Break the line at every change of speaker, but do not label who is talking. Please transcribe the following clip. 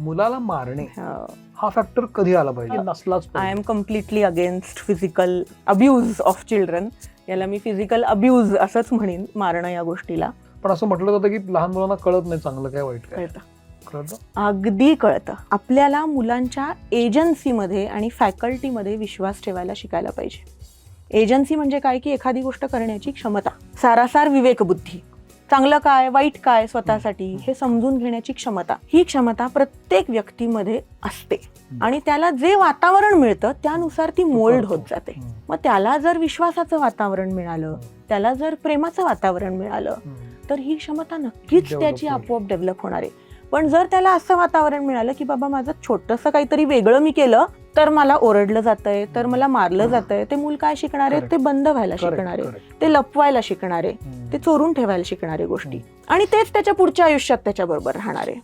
मुलाला मारणे हा. फॅक्टर कधी आला पाहिजे? नसलाच
I. Am completely against physical abuse of children याला मी फिजिकल अब्यूज असंच म्हणेन मारणं या गोष्टीला.
पण असं म्हटलं जातं की लहान मुलांना कळत नाही चांगलं काय वाईट काय.
कळतं.
कळतं?
अगदी कळतं. आपल्याला मुलांच्या एजन्सीमध्ये आणि फॅकल्टीमध्ये विश्वास ठेवायला शिकायला पाहिजे. एजन्सी म्हणजे काय? की एखादी गोष्ट करण्याची क्षमता. सारासार विवेकबुद्धी. चांगलं काय वाईट काय स्वतःसाठी हे समजून घेण्याची क्षमता. ही क्षमता प्रत्येक व्यक्तीमध्ये असते. आणि त्याला जे वातावरण मिळतं त्यानुसार ती मोल्ड होत जाते. मग त्याला जर विश्वासाचं वातावरण मिळालं त्याला जर प्रेमाचं वातावरण मिळालं. तर ही क्षमता नक्कीच त्याची. आपोआप डेव्हलप होणार आहे. पण जर त्याला असं वातावरण मिळालं की बाबा माझं छोटंसं काहीतरी वेगळं मी केलं तर मला ओरडलं जातंय तर मला मारलं जातंय. ते मूल काय शिकणार? आहे. ते बंद व्हायला शिकणार. आहे. ते लपवायला शिकणार. आहे. ते चोरून ठेवायला शिकणारे गोष्टी. आणि तेच त्याच्या पुढच्या आयुष्यात त्याच्याबरोबर राहणार. आहे